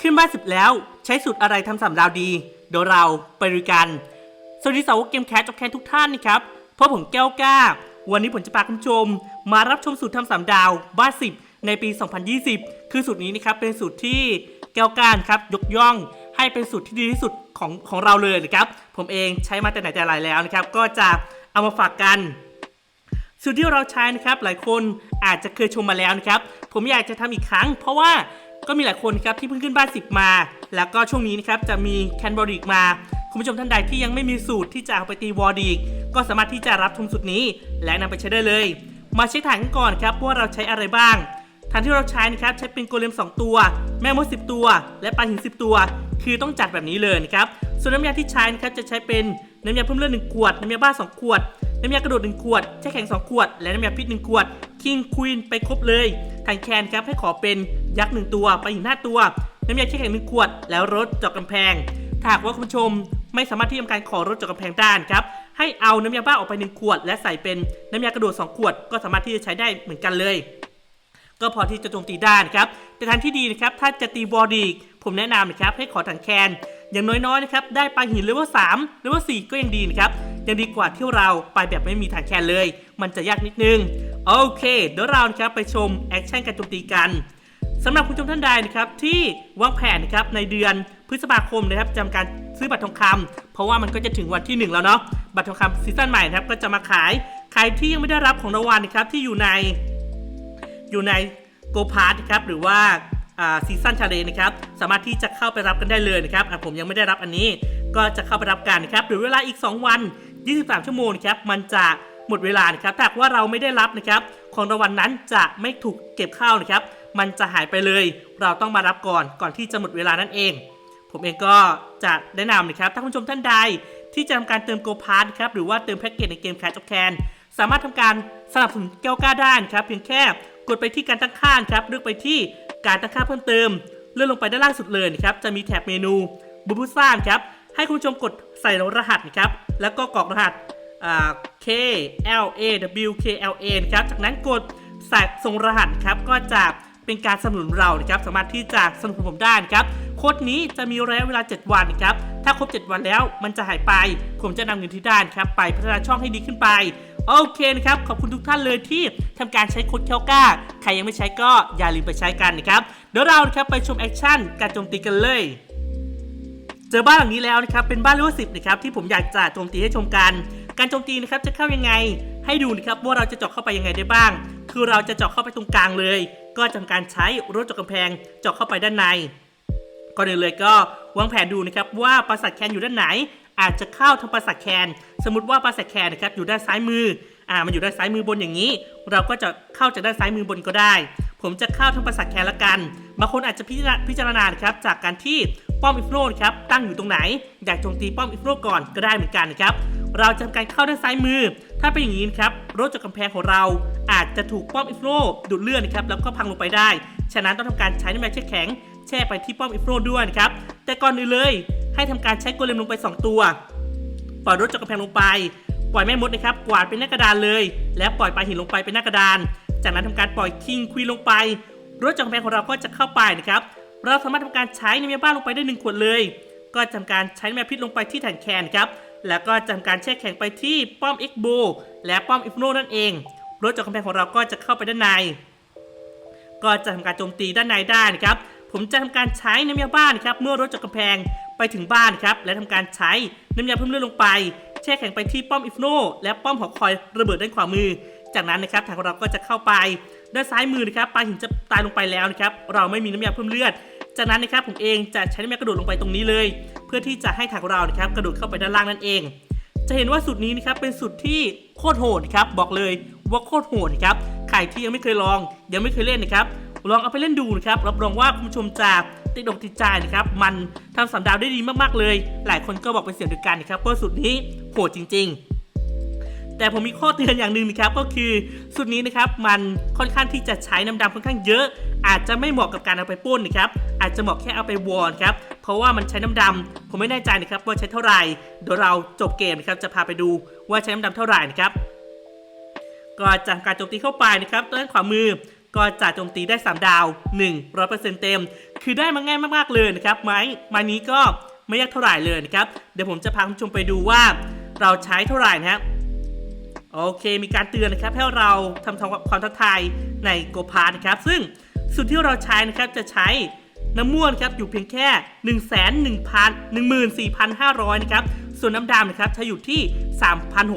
ขึ้นบ้านสิบแล้วใช้สูตรอะไรทำสามดาวดี เดี๋ยวเราไปดูกัน สวัสดีสาวกเกมแคสจบแคนทุกท่านนะครับเพราะผมแก้วกล้า วันนี้ผมจะพาคุณผู้ชม มารับชมสูตรทำสามดาวบ้านสิบในปี 2020 คือสูตรนี้นะครับเป็นสูตรที่แก้วกล้าครับยกย่องให้เป็นสูตรที่ดีที่สุดของของเราเลยนะครับ ผมเองใช้มาแต่ไหนแต่ไรแล้วนะครับ ก็จะเอามาฝากกันสูตรที่เราใช้นะครับ หลายคนอาจจะเคยชมมาแล้วนะครับ ผมอยากจะทำอีกครั้ง เพราะว่า ก็มีหลายคนครับที่เพิ่งขึ้นบ้าน 10 มา แล้วก็ช่วงนี้นะครับจะมีแคนบอริกมา คุณผู้ชมท่านใดที่ยังไม่มีสูตรที่จะเอาไปตีวอร์ดีกก็สามารถที่จะรับชมสูตรนี้ และนำไปใช้ได้เลย มาเช็คฐานกันก่อนครับว่าเราใช้อะไรบ้างฐานที่เราใช้นะครับใช้เป็นโกเลม 2 ตัว แม่มด 10 ตัว และปลาหิน 10 ตัว คือต้องจัดแบบนี้เลยนะครับส่วนน้ำยาที่ใช้นะครับจะใช้เป็นน้ำยาเพิ่มเลือด1ขวดน้ำยาบ้า 2 ขวด น้ำยากระโดด 1 ขวด แช่แข็ง 2 ขวด และน้ำยาพิษ 1 ขวด คิงควีนไปครบเลยทางแคนครับให้ขอเป็นยักษ์ 1 ตัว ไปลาหิน5ตัว น้ำยาแช่แข็ง 1 ขวด แล้วรถเจาะกำแพงถ้าหากว่าคุณผู้ชมไม่สามารถที่จะทำการขอรถจาะกำแพงได้นครับ ให้เอาน้ำยาบ้าออกไป 1 ขวด และใส่เป็นน้ำยากระโดด 2 ขวด ก็สามารถที่จะใช้ได้เหมือนกันเลย ก็พอที่จะโจมตีได้นะครับ แต่ทางที่ดีนะครับ ถ้าจะตีบอดีผมแนะนำนะครับให้ขอถังแคน อย่างน้อยๆนะครับได้ปลาหินเลเวล3เลเวล4ก็ยังดีนะครับ ยังดีกว่าที่เราไปแบบไม่มีถังแคนเลย มันจะยากนิดนึง โอเค เดี๋ยวเรานะครับไปชมแอคชั่นการโจมตีกันสำหรับคุณผู้ชมท่านใดนะครับที่วางแผนนะครับในเดือนพฤษภาคมนะครับจำการซื้อบัตรทองคำเพราะว่ามันก็จะถึงวันที่ 1 แล้วเนาะบัตรทองคำซีซั่นใหม่นะครับก็จะมาขายใครที่ยังไม่ได้รับของรางวัลนะครับที่อยู่ในอยู่ในโกพาร์ทนะครับหรือว่าซีซั่นชาเลนนะครับสามารถที่จะเข้าไปรับกันได้เลยนะครับอะผมยังไม่ได้รับอันนี้ก็จะเข้าไปรับกันนะครับหรือเวลาอีก 2 วัน 23 ชั่วโมงนะครับมันจะหมดเวลานะครับถ้าว่าเราไม่ได้รับนะครับ ของรางวัลนั้นจะไม่ถูกเก็บเข้านะครับ มันจะหายไปเลย เราต้องมารับก่อนก่อนที่จะหมดเวลานั่นเอง ผมเองก็จะแนะนำนะครับถ้าคุณผู้ชมท่านใดที่จะทำการเติมโกพาร์ทครับหรือว่าเติมแพ็กเกจในเกมแคชจ็อบแคนสามารถทำการสนับสนุนแก้วกล้าได้นครับ เพียงแค่กดไปที่การตั้งค่าครับเลือกไปที่การตั้งค่าเพิ่มเติม เลื่อนลงไปด้านล่างสุดเลยนะครับจะมีแถบเมนูบูบูซ่านครับให้คุณผู้ชมกดใส่รหัสนะครับ แล้วก็กรอกรหัส K L A W K L A นะครับ จากนั้นกดใส่ส่งรหัสครับ ก็จะเป็นการสนับสนุนเรานะครับ สามารถที่จะสนับสนุนผมได้นะครับ โค้ดนี้จะมีระยะเวลา 7 วันนะครับ ถ้าครบ 7 วันแล้วมันจะหายไป ผมจะนำเงินที่ได้ครับ ไปพัฒนาช่องให้ดีขึ้นไป โอเคนะครับ ขอบคุณทุกท่านเลยที่ทำการใช้โค้ดเคียวก้า ใครยังไม่ใช้ก็อย่าลืมไปใช้กันนะครับ เดี๋ยวเราครับไปชมแอคชั่นการโจมตีกันเลย เจอบ้านหลังนี้แล้วนะครับเป็นบ้านเลเวลสิบนะครับที่ผมอยากจะโจมตีให้ชมกัน การโจมตีนะครับจะเข้ายังไงให้ดูนะครับว่าเราจะเจาะเข้าไปยังไงได้บ้าง คือเราจะเจาะเข้าไปตรงกลางเลย ก็จะทำการใช้รถเจาะกำแพงเจาะเข้าไปด้านในก่อนอื่นเลยก็วางแผนดูนะครับว่าปราสาทแคนอยู่ด้านไหน อาจจะเข้าทางปราสาทแคนสมมติว่าปราสาทแคนนะครับอยู่ด้านซ้ายมืออ่ามันอยู่ด้านซ้ายมือบนอย่างนี้ เราก็จะเข้าจากด้านซ้ายมือบนก็ได้ ผมจะเข้าทางปราสาทแคนละกันบางคนอาจจะพิจารณาครับจากการที่ ป้อมอิฟโรนครับตั้งอยู่ตรงไหน อยากโจมตีป้อมอิฟโรก่อนก็ได้เหมือนกันนะครับเราจะทำการเข้าด้านซ้ายมือ ถ้าเป็นอย่างนี้ครับรถจากกำแพงของเรา อาจจะถูกป้อมอิฟโรดูดเลือดนะครับแล้วก็พังลงไปได้ ฉะนั้นต้องทำการใช้น้ำยาเช็ดแข็งแช่ไปที่ป้อมอิฟโรด้วยนะครับแต่ก่อนอื่นเลย ให้ทำการใช้โกเลมลงไป 2 ตัวปล่อยรถจากกำแพงลงไป ปล่อยแม่มดนะครับกวาดเป็นหน้ากระดานเลย และปล่อยปลาหินลงไปเป็นหน้ากระดาน จากนั้นทำการปล่อยคิงควีลงไปรถจากกำแพงของเราก็จะเข้าไปนะครับ เราสามารถทำการใช้น้ำยาบ้าลงไปได้หนึ่งขวดเลย ก็ทำการใช้น้ำยาพิษลงไปที่แผ่นแคนครับ แล้วก็ทำการแช่แข็งไปที่ป้อมเอ็กโบและป้อมอิฟโนนั่นเอง รถจากกำแพงของเราก็จะเข้าไปด้านใน ก็จะทำการโจมตีด้านในได้นะครับ ผมจะทำการใช้น้ำยาบ้านครับ เมื่อรถจากกำแพงไปถึงบ้านครับ และทำการใช้น้ำยาเพิ่มเลือดลงไป แช่แข็งไปที่ป้อมอิฟโนและป้อมหอคอยระเบิดด้านขวามือ จากนั้นนะครับทางเราก็จะเข้าไป ด้านซ้ายมือนะครับปลาหินจะตายลงไปแล้วนะครับเราไม่มีน้ำยาเพิ่มเลือด จากนั้นนะครับผมเองจะใช้น้ำยากระโดดลงไปตรงนี้เลย เพื่อที่จะให้ทางเรานะครับกระโดดเข้าไปด้านล่างนั่นเอง จะเห็นว่าสูตรนี้นะครับเป็นสูตรที่โคตรโหดครับบอกเลยว่าโคตรโหดครับใครที่ยังไม่เคยลอง ยังไม่เคยเล่นนะครับลองเอาไปเล่นดูนะครับรับรองว่าคุณผู้ชมจะติดอกติดใจนะครับมันทำสามดาวได้ดีมากๆเลย หลายคนก็บอกเป็นเสียงเดียวกันนะครับว่าสูตรนี้โหดจริง ๆ แต่ผมมีข้อเตือนอย่างหนึ่งนะครับก็คือสูตรนี้นะครับมันค่อนข้างที่จะใช้น้ำดำค่อนข้างเยอะ อาจจะไม่เหมาะกับการเอาไปป้นนะครับอาจจะเหมาะแค่เอาไปวอนครับเพราะว่ามันใช้น้ำดำผมไม่แน่ใจนะครับว่าใช้เท่าไหร่เดี๋ยวเราจบเกมนะครับจะพาไปดูว่าใช้น้ำดำเท่าไหร่นะครับก็จากการโจมตีเข้าไปนะครับด้านขวามือก็จะโจมตีได้ 3 ดาว 100%เต็ม คือได้มาง่ายมากๆเลยนะครับไม้ไม้นี้ก็ไม่ยากเท่าไหร่เลยนะครับ เดี๋ยวผมจะพาคุณผู้ชมไปดูว่าเราใช้เท่าไหร่นะครับ โอเค มีการเตือนนะครับให้เราทำทำความท้าทายในโกพาร์นะครับ ซึ่งสูตรที่เราใช้นะครับจะใช้น้ำม่วนครับอยู่เพียงแค่ 1 1 0 0 0 14,500 นะครับ ส่วนน้ำดำนะครับใช้อยู่ที่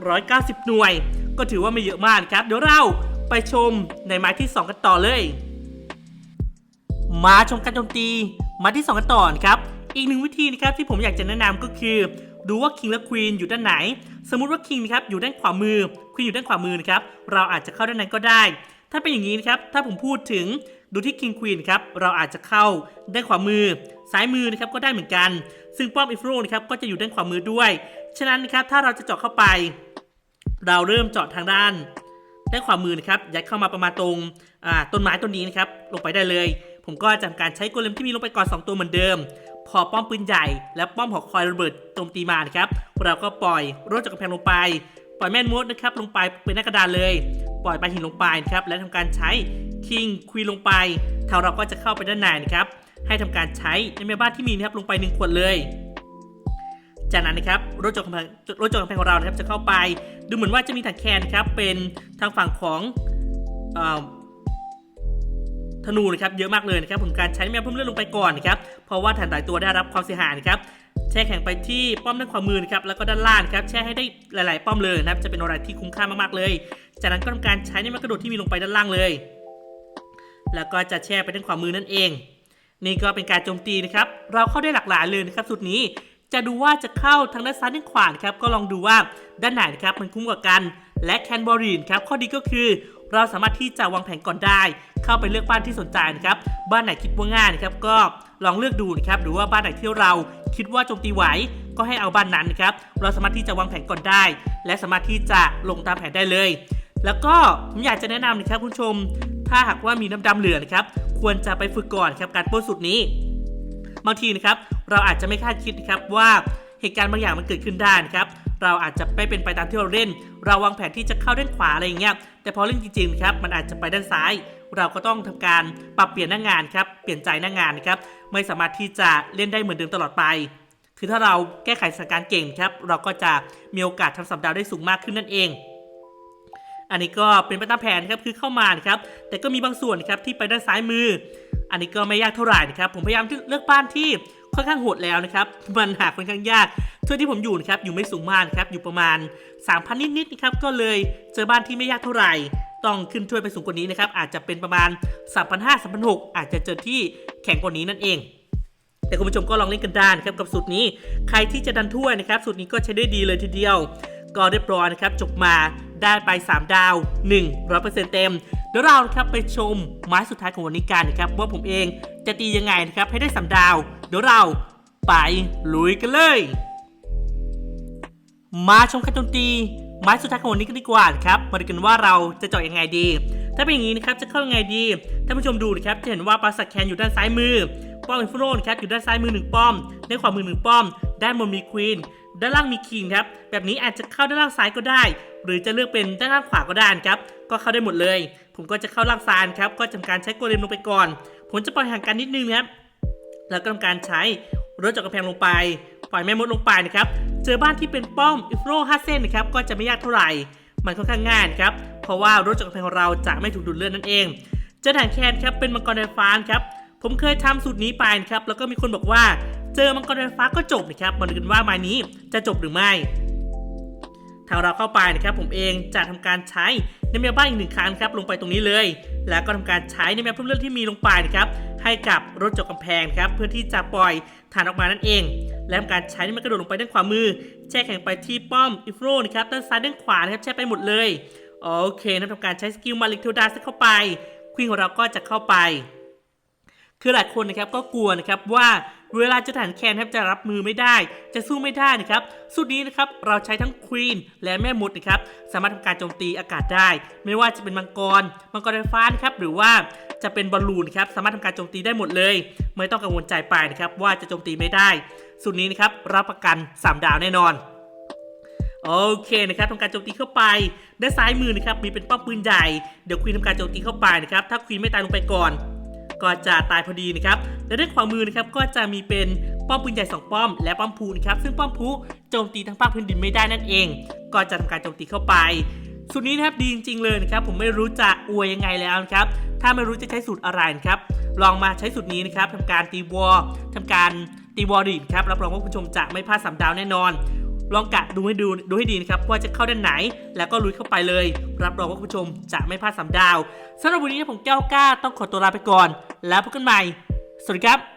3,690 หน่วย ก็ถือว่าไม่เยอะมากครับ เดี๋ยวเราไปชมในไม้ที่ 2 กันต่อเลย มาชมการโจมตีมาที่ 2 กันต่อนะครับ อีกหนึ่งวิธีนะครับที่ผมอยากจะแนะนำก็คือ ดูว่าคิงและควีนอยู่ด้านไหน สมมุติว่าคิงนะครับอยู่ด้านขวามือควีนอยู่ด้านขวามือนะครับเราอาจจะเข้าด้านนั้นก็ได้ ถ้าเป็นอย่างนี้นะครับถ้าผมพูดถึงดูที่คิงควีนครับเราอาจจะเข้าด้านขวามือ ซ้ายมือนะครับก็ได้เหมือนกัน ซึ่งป้อมอิฟโรนะครับก็จะอยู่ด้านขวามือด้วย ฉะนั้นนะครับถ้าเราจะเจาะเข้าไป เราเริ่มเจาะทางด้านด้านขวามือนะครับยัดเข้ามาประมาณตรงต้นไม้ต้นนี้นะครับลงไปได้เลย ผมก็จะทำการใช้โกเลมที่มีลงไปก่อน2ตัวเหมือนเดิม พอป้อมปืนใหญ่ และป้อมหอกคอยระเบิดโจมตีมานะครับเราก็ปล่อยรถจากกำแพงลงไป ปล่อยแม่นมดนะครับลงไปเป็นหน้ากระดานเลย ปล่อยไปหินลงไปนะครับและทำการใช้คิงควีนลงไปทางเราก็จะเข้าไปด้านในนะครับให้ทำการใช้ในแม่บ้านที่มีนะครับลงไปหนึ่งขวดเลยจากนั้นนะครับรถจกกำแพงรถจกกำแพงของเรานะครับจะเข้าไป ดูเหมือนว่าจะมีถังแคนครับเป็นทางฝั่งของ ธนูนะครับเยอะมากเลยนะครับผมการใช้แมวเพิ่มเลือดลงไปก่อนนะครับเพราะว่าฐานหลายตัวได้รับความเสียหายนะครับแช่แข็งไปที่ป้อมด้านขวามือนะครับแล้วก็ด้านล่างครับแช่ให้ได้หลาย ๆ ป้อมเลยนะครับจะเป็นอะไรที่คุ้มค่ามากๆเลย จากนั้นก็ทำการใช้ในไม้กระโดดที่มีลงไปด้านล่างเลย แล้วก็จะแช่ไปด้านขวามือนั่นเอง นี่ก็เป็นการโจมตีนะครับเราเข้าได้หลากหลายเลยนะครับสุดนี้จะดูว่าจะเข้าทางด้านซ้ายด้านขวาครับก็ลองดูว่าด้านไหนนะครับมันคุ้มกว่ากัน และแคนบอรีนครับข้อดีก็คือ เราสามารถที่จะวางแผนก่อนได้ เข้าไปเลือกบ้านที่สนใจนะครับ บ้านไหนคิดว่าง่ายนะครับ ก็ลองเลือกดูนะครับ หรือว่าบ้านไหนที่เราคิดว่าโจมตีไหว ก็ให้เอาบ้านนั้นนะครับ เราสามารถที่จะวางแผนก่อนได้ และสามารถที่จะลงตามแผนได้เลย แล้วก็ผมอยากจะแนะนำนะครับคุณผู้ชม ถ้าหากว่ามีน้ำดำเหลือนะครับ ควรจะไปฝึกก่อนครับการปล้นสุดนี้ บางทีนะครับ เราอาจจะไม่คาดคิดนะครับว่าเหตุการณ์บางอย่างมันเกิดขึ้นได้นะครับ เราอาจจะไม่เป็นไปตามที่เราเล่น เราวางแผนที่จะเข้าด้านขวาอะไรอย่างเงี้ยแต่พอเล่นจริงๆครับมันอาจจะไปด้านซ้าย เราก็ต้องทำการปรับเปลี่ยนหน้างานครับเปลี่ยนใจหน้างานครับไม่สามารถที่จะเล่นได้เหมือนเดิมตลอดไป คือถ้าเราแก้ไขสถานการณ์เก่งครับ เราก็จะมีโอกาสทำสัปดาห์ได้สูงมากขึ้นนั่นเองอันนี้ก็เป็นไปตามแผนครับคือเข้ามานครับแต่ก็มีบางส่วนครับที่ไปด้านซ้ายมือ อันนี้ก็ไม่ยากเท่าไหร่นะครับผมพยายามที่เลือกบ้านที่ ค่อนข้างโหดแล้วนะครับ มันหาค่อนข้างยากส่วนที่ผมอยู่นะครับ อยู่ไม่สูงมากครับ อยู่ประมาณ 3,000 นิดๆนะครับ ก็เลยเจอบ้านที่ไม่ยากเท่าไหร่ ต้องขึ้นถ้วยไปสูงกว่านี้นะครับ อาจจะเป็นประมาณ 3,500 3,600 อาจจะเจอที่แข็งกว่านี้นั่นเอง แต่คุณผู้ชมก็ลองเล่นกันได้นะครับกับสูตรนี้ ใครที่จะดันถ้วยนะครับ สูตรนี้ก็ใช้ได้ดีเลยทีเดียว ก็เรียบร้อยนะครับจบมาได้ไป 3 ดาว 100%เต็ม เดี๋ยวเราครับไปชมไม้สุดท้ายของวันนี้กันนะครับว่าผมเองจะตียังไงนะครับให้ได้ 3 ดาว เดี๋ยวเรา ไปลุยกันเลย มาชมการโจมตีไม้สุดท้ายของวันนี้กันดีกว่าครับ มาดูกันว่าเราจะเจาะยังไงดี ถ้าเป็นอย่างนี้นะครับจะเข้ายังไงดีท่านผู้ชมดูนะครับจะเห็นว่าปราสาทแคนอยู่ด้านซ้ายมือป้อมอินฟโรนครับอยู่ด้านซ้ายมือหนึ่งป้อมด้านขวามือหนึ่งป้อม ด้านบนมีควีนด้านล่างมีคิงครับแบบนี้อาจจะเข้าด้านล่างซ้ายก็ได้ หรือจะเลือกเป็นด้านล่างขวาก็ได้ครับก็เข้าได้หมดเลย ผมก็จะเข้าล่างซ้ายครับก็ทำการใช้โกเลมลงไปก่อน ผมจะปล่อยห่างกันนิดนึงครับ แล้วก็ทำการใช้รถจากกระแพงลงไป ปล่อยแม่มดลงไปนะครับ เจอบ้านที่เป็นป้อมอิฟโร5เส้นนะครับก็จะไม่ยากเท่าไหร่ มันค่อนข้างง่ายครับ เพราะว่ารถจากกระแพงของเราจะไม่ถูกดูดเลือดนั่นเอง เจอถังแคนครับเป็นมังกรไฟฟ้าครับผมเคยทำสูตรนี้ไปนะครับแล้วก็มีคนบอกว่า เจอมังกรไฟฟ้าก็จบนะครับมาดูกันว่าไม้นี้จะจบหรือไม่ ทางเราเข้าไปนะครับผมเองจะทำการใช้ในแมวบ้านอีกหนึ่งครั้งครับลงไปตรงนี้เลย แล้วก็ทำการใช้ในแมวเพิ่มเลือดที่มีลงไปนะครับให้กับรถจกกำแพงครับเพื่อที่จะปล่อยฐานออกมานั่นเอง และทำการใช้ในแมวกระโดดลงไปด้านขวามือ แช่แข็งไปที่ป้อมอิฟโรนะครับด้านซ้ายด้านขวานะครับแช่ไปหมดเลยโอเคนะทำการใช้สกิลมาลิกเทลดาสเข้าไปควีนของเราก็จะเข้าไป คือหลายคนนะครับก็กลัวนะครับว่าเวลาจะฐานแคนแทบจะรับมือไม่ได้ จะสู้ไม่ได้นะครับสูตรนี้นะครับเราใช้ทั้งควีนและแม่มดนะครับสามารถทำการโจมตีอากาศได้ ไม่ว่าจะเป็นมังกร มังกรไฟฟ้านะครับหรือว่าจะเป็นบอลลูนครับสามารถทำการโจมตีได้หมดเลย ไม่ต้องกังวลใจไปนะครับว่าจะโจมตีไม่ได้สูตรนี้นะครับรับประกัน 3 ดาวแน่นอนโอเคนะครับทำการโจมตีเข้าไปด้านซ้ายมือนะครับมีเป็นป้อมปืนใหญ่เดี๋ยวควีนทำการโจมตีเข้าไปนะครับถ้าควีนไม่ตายลงไปก่อน ก็จะตายพอดีนะครับและด้านขวามือนะครับก็จะมีเป็นป้อมปืนใหญ่2ป้อม และป้อมพูนะครับซึ่งป้อมพูโจมตีทั้งภาคพื้นดินไม่ได้นั่นเอง ก็จะทำการโจมตีเข้าไปสูตรนี้นะครับดีจริงๆเลยนะครับผมไม่รู้จะอวยยังไงแล้วนะครับถ้าไม่รู้จะใช้สูตรอะไรนะครับลองมาใช้สูตรนี้นะครับทำการตีวอลทำการตีวอลดีครับรับรองว่าคุณผู้ชมจะไม่พลาดสามดาวแน่นอน ลองกะดูให้ดูดูให้ดีนะครับว่าจะเข้าด้านไหน แล้วก็ลุยเข้าไปเลย รับรองว่าคุณผู้ชมจะไม่พลาดสามดาวสำหรับวันนี้ผมแก้วกล้าต้องขอตัวลาไปก่อน แล้วพบกันใหม่ สวัสดีครับ